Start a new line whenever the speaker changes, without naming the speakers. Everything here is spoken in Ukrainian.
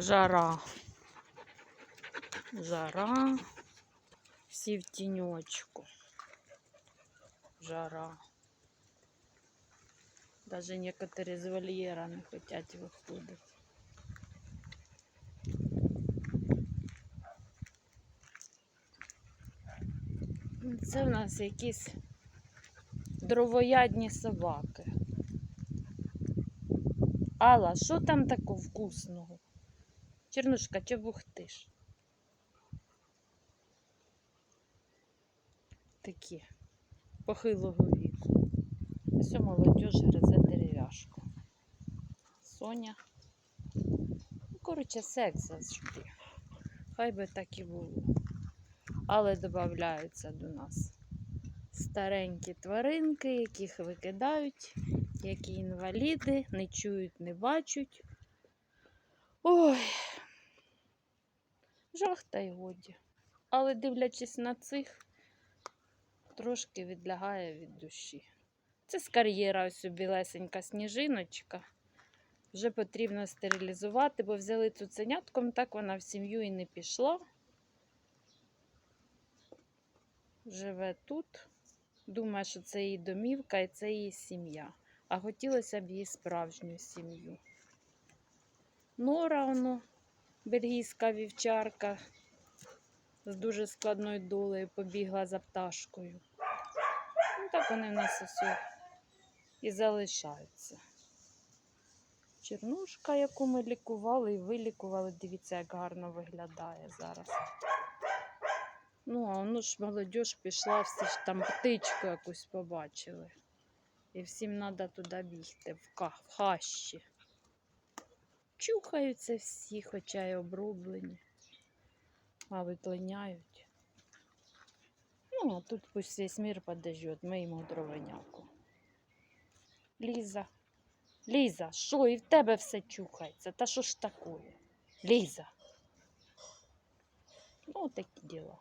Жара. Жара. Всі в тіньочку. Жара. Даже некоторые з вольєра не хочуть виходити. Це в нас якісь дровоядні собаки. Алла, що там такого вкусного? Чернушка, чи бухтиш? Такі похилого віку. Ось молодь гризе дерев'яшку. Соня. Ну, коротше, секс завжди. Хай би так і було. Але додаються до нас старенькі тваринки, яких викидають, які інваліди, не чують, не бачать. Ой, жах та й годі. Але дивлячись на цих, трошки відлягає від душі. Це з кар'єра ось білесенька сніжиночка. Вже потрібно стерилізувати, бо взяли цуценятком, так вона в сім'ю і не пішла. Живе тут. Думає, що це її домівка і це її сім'я. А хотілося б їй справжню сім'ю. Нора, воно, бельгійська вівчарка з дуже складною долею побігла за пташкою. Ну, так вони в нас ось і залишаються. Чернушка, яку ми лікували і вилікували, дивіться, як гарно виглядає зараз. Ну, а воно ж молодь пішла, всі ж там птичку якусь побачили. І всім треба туди бігти, в, ка- в хащі. Чухаються всі, хоча й оброблені, а витлиняють. Ну, а тут пусть весь мир подождет, ми йому дровеняку. Ліза, Ліза, що, і в тебе все чухається? Та що ж такое? Ліза. Ну, такі діла.